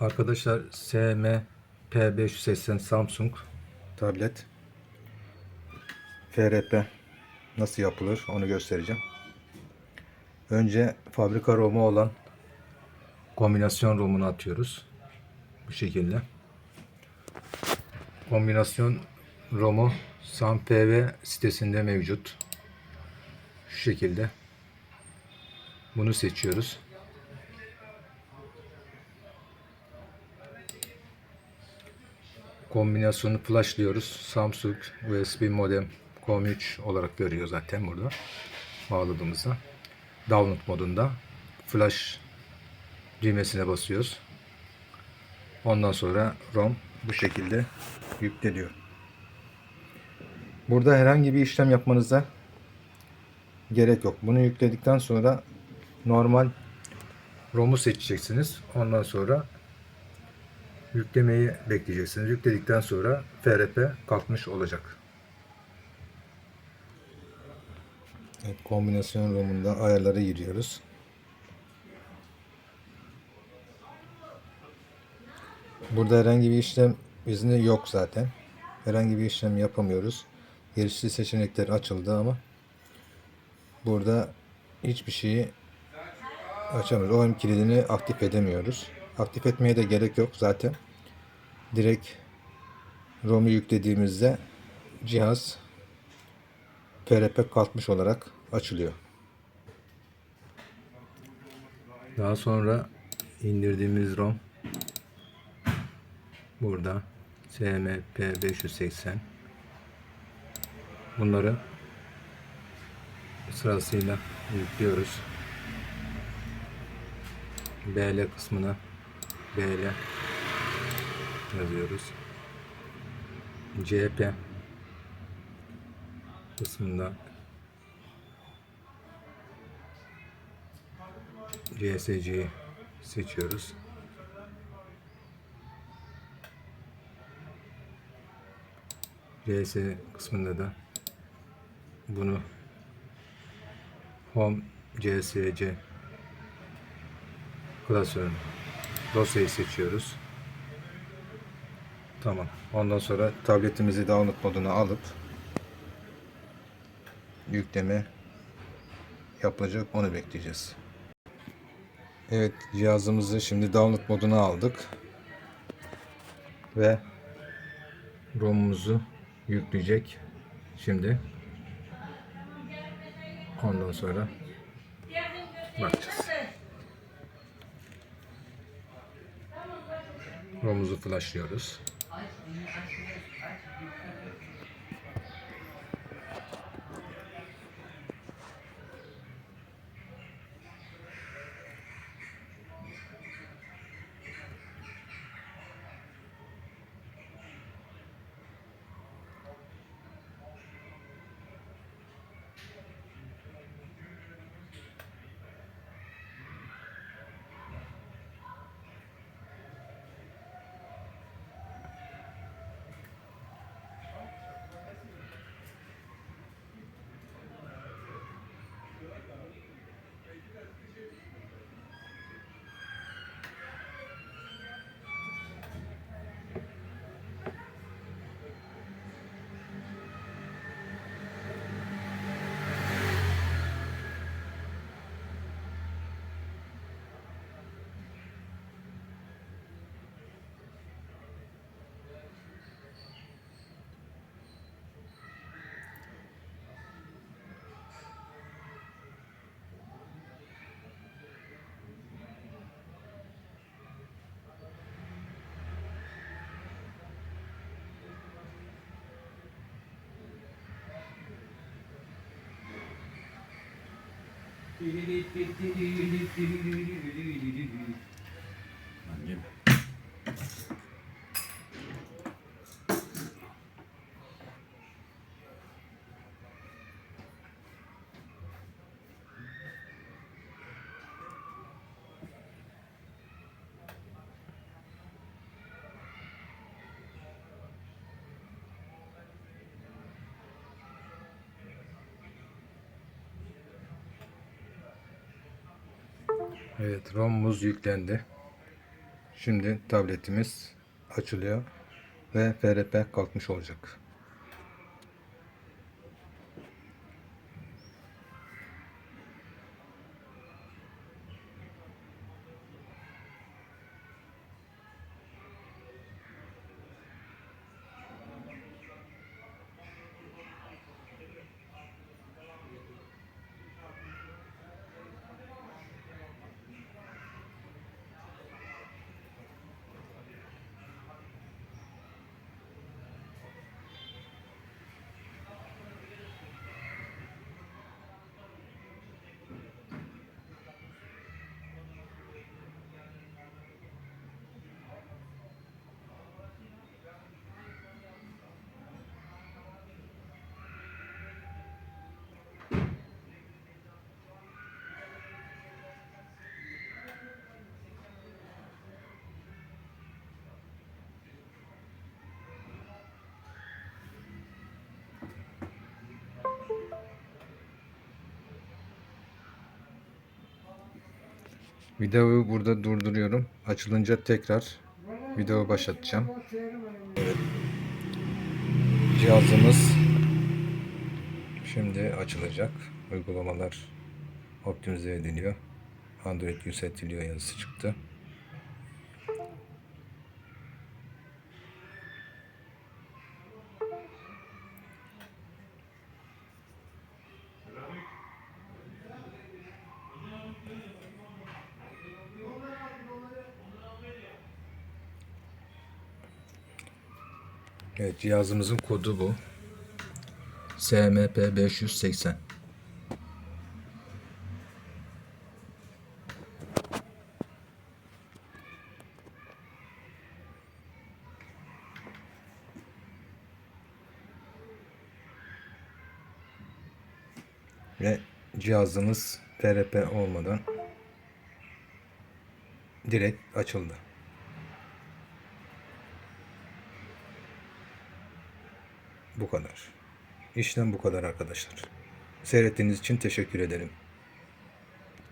Arkadaşlar SM P580 Samsung tablet FRP nasıl yapılır onu göstereceğim. Önce fabrika ROM'u olan kombinasyon ROM'unu atıyoruz. Bu şekilde. Kombinasyon ROM'u SamPV sitesinde mevcut. Şu şekilde. Bunu seçiyoruz. Kombinasyonu flashlıyoruz. Samsung USB modem COM3 olarak görüyor zaten burada bağladığımızda. Download modunda flash düğmesine basıyoruz. Ondan sonra ROM bu şekilde yükleniyor. Burada herhangi bir işlem yapmanıza gerek yok. Bunu yükledikten sonra normal ROM'u seçeceksiniz. Ondan sonra yüklemeyi bekleyeceksiniz. Yükledikten sonra FRP kalkmış olacak. Evet, kombinasyon ROM'unda ayarlara giriyoruz. Burada herhangi bir işlem izni yok zaten. Herhangi bir işlem yapamıyoruz. Gelişli seçenekler açıldı ama burada hiçbir şeyi açamıyoruz. OM kilidini aktif edemiyoruz. Aktif etmeye de gerek yok zaten. Direkt ROM'u yüklediğimizde cihaz FRP kalkmış olarak açılıyor. Daha sonra indirdiğimiz ROM burada SMP 580 bunları sırasıyla yüklüyoruz. BL kısmına BL yazıyoruz. CHP kısmında CSC'yi seçiyoruz. CS kısmında da bunu Home CSC klasörün dosyayı seçiyoruz. Tamam. Ondan sonra tabletimizi download moduna alıp yükleme yapılacak. Onu bekleyeceğiz. Evet cihazımızı şimdi download moduna aldık. Ve ROM'umuzu yükleyecek. Şimdi ondan sonra bakacağız. ROM'umuzu flashlıyoruz. Annem. Evet ROM'umuz yüklendi. Şimdi tabletimiz açılıyor ve FRP kalkmış olacak. Videoyu burada durduruyorum. Açılınca tekrar video başlatacağım. Cihazımız şimdi açılacak. Uygulamalar optimize ediliyor. Android yükseltiliyor yazısı çıktı. Evet cihazımızın kodu bu. SMP 580. Ve cihazımız FRP olmadan direkt açıldı. Bu kadar. İşlem bu kadar arkadaşlar. Seyrettiğiniz için teşekkür ederim.